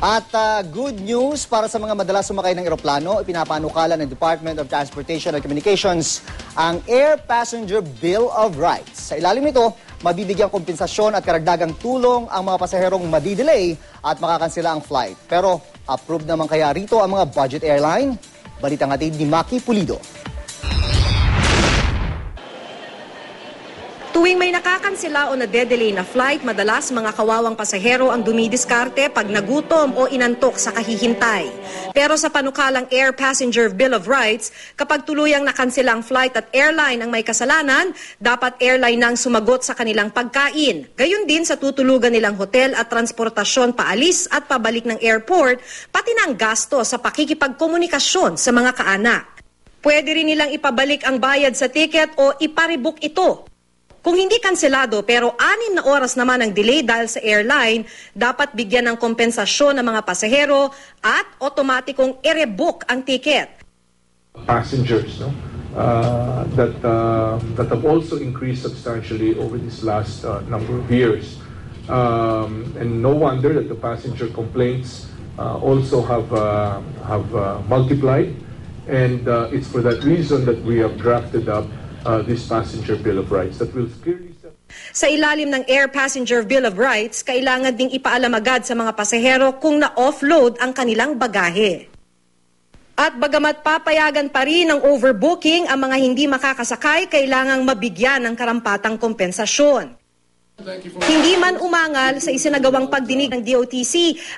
At ah, good news para sa mga madalas sumakay ng eroplano, ipinapanukala ng Department of Transportation and Communications ang Air Passenger Bill of Rights. Sa ilalim nito, mabibigyang kompensasyon at karagdagang tulong ang mga pasaherong madidelay at makakansela ang flight. Pero approved naman kaya rito ang mga budget airline? Balitang atid ni Maki Pulido. Tuwing may nakakansela o nadedelay na flight, madalas mga kawawang pasahero ang dumidiskarte pag nagutom o inantok sa kahihintay. Pero sa panukalang Air Passenger Bill of Rights, kapag tuluyang nakansela ang flight at airline ang may kasalanan, dapat airline nang sumagot sa kanilang pagkain. Gayon din sa tutulugan nilang hotel at transportasyon paalis at pabalik ng airport, pati na ang gasto sa pakikipagkomunikasyon sa mga kaanak. Pwede rin nilang ipabalik ang bayad sa ticket o iparebook ito kung hindi kanselado pero anim na oras naman ang delay dahil sa airline, dapat bigyan ng kompensasyon ng mga pasahero at otomatikong i-rebook ang ticket. passengers no? uh, that, uh, that have also increased substantially over this last uh, number of years. Um, and no wonder that the passenger complaints uh, also have, uh, have uh, multiplied. And uh, it's for that reason that we have drafted up uh, this Passenger Bill of Rights that will clearly Sa ilalim ng Air Passenger Bill of Rights, kailangan ding ipaalam agad sa mga pasahero kung na-offload ang kanilang bagahe. At bagamat papayagan pa rin ng overbooking ang mga hindi makakasakay, kailangang mabigyan ng karampatang kompensasyon. Hindi man umangal sa isinagawang pagdinig ng DOTC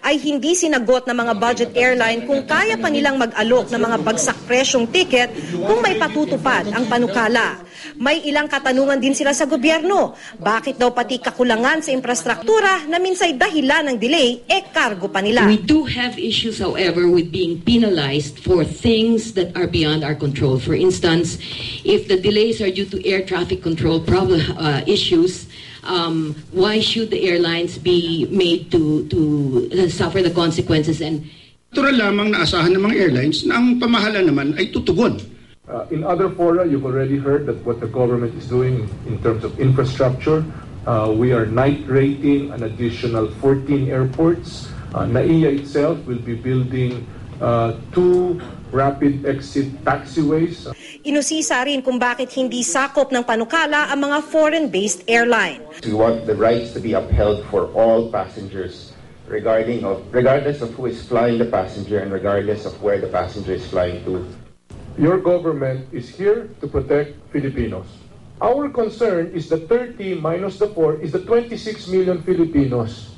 ay hindi sinagot ng mga budget airline kung kaya pa nilang mag-alok ng mga bagsak presyong ticket kung may patutupad ang panukala. May ilang katanungan din sila sa gobyerno. Bakit daw pati kakulangan sa infrastruktura na minsay dahilan ng delay, e kargo pa nila. We do have issues, however, with being penalized for things that are beyond our control. For instance, if the delays are due to air traffic control problem uh, issues, um, why should the airlines be made to to uh, suffer the consequences and Natural lamang na asahan ng mga airlines na ang pamahalaan naman ay tutugon. Uh, in other fora, you've already heard that what the government is doing in terms of infrastructure. Uh, we are night rating an additional 14 airports. Uh, NAIA itself will be building uh, two rapid exit taxiways. Inusisa rin kung bakit hindi sakop ng panukala ang mga foreign-based airline. We want the rights to be upheld for all passengers regarding of regardless of who is flying the passenger and regardless of where the passenger is flying to. Your government is here to protect Filipinos. Our concern is the 30 minus the 4 is the 26 million Filipinos.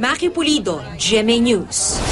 Maki Pulido, GMA News.